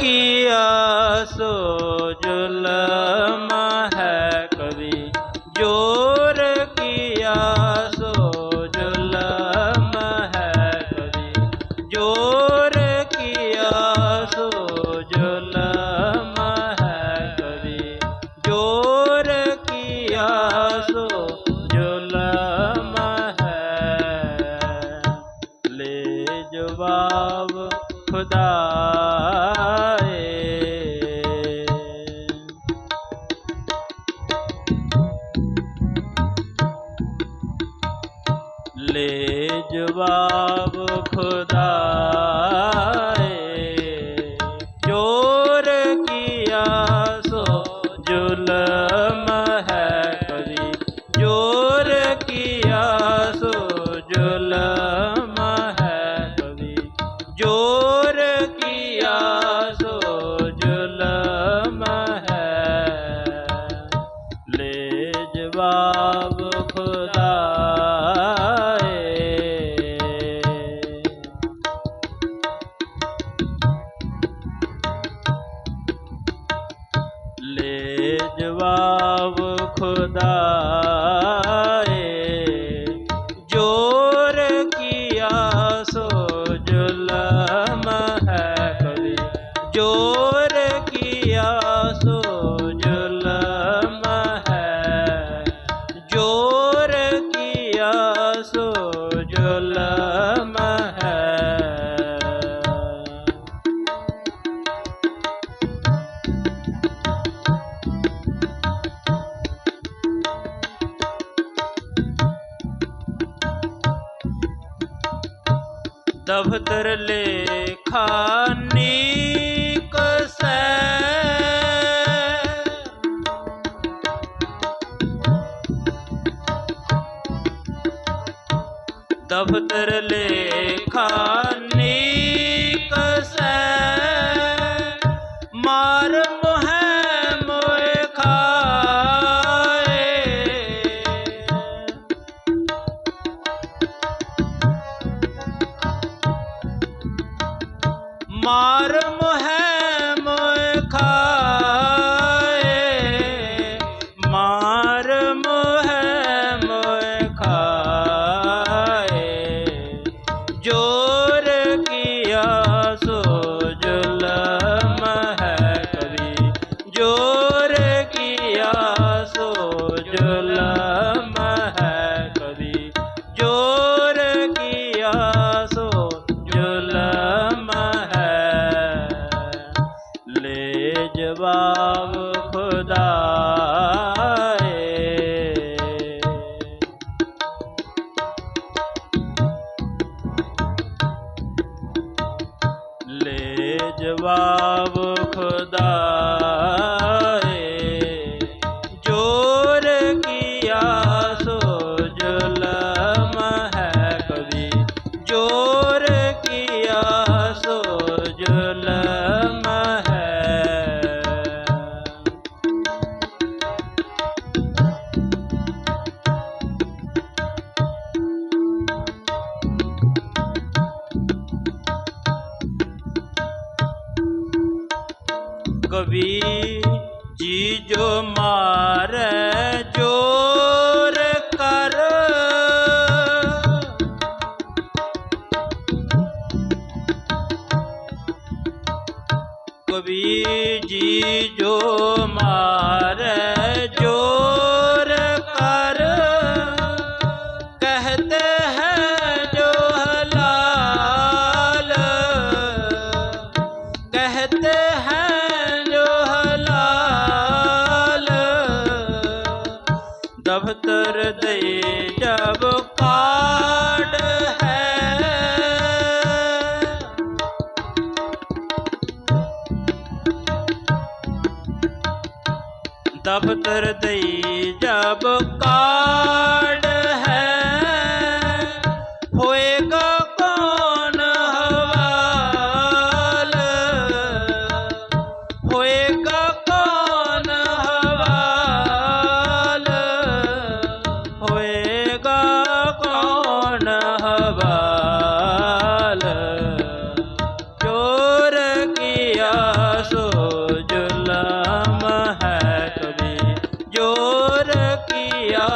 ਕੀਆ ਸੋ ਜ਼ੁਲਮ ਲੈ ਜਵਾਬ ਖੁਦਾਏ। ਚੋਰ ਕੀਆ ਸੋ ਜ਼ੁਲਮ ਲੈ ਜਵਾਬ ਖੁਦਾਏ। ਜੋਰ ਕੀਆ ਸੋ ਜ਼ੁਲਮ ਹੈ ਕਵੀ ਜੋਰ ਕੀਆ ਸੋ ਜ਼ੁਲਮ ਹੈ। ਜੋਰ ਕੀਆ ਸੋ ਜ਼ੁਲਮ ਦਫ਼ਤਰ ਲੇਖਾਨੀ ਕਸੈ। ਦਫ਼ਤਰ ਲੇਖਾਨੀ ਕਸੈ। আমার ਜਵਾਬ ਖੁਦਾਏ। ਜੋਰ ਕੀਆ ਸੋ ਜਲਮ ਹੈ ਕਵੀ। ਜੋ कभी जी जो मार ज़ोर कर। कभी जी जो मार ज़ोर कर। कहते हैं जो हलाल कहते हैं ਅੰਤਰ ਦੇ ਜਬ ਕਾੜ ਹੈ। ਦਬਤਰ ਦੇ ਜਬ ਕਾੜ प्रिया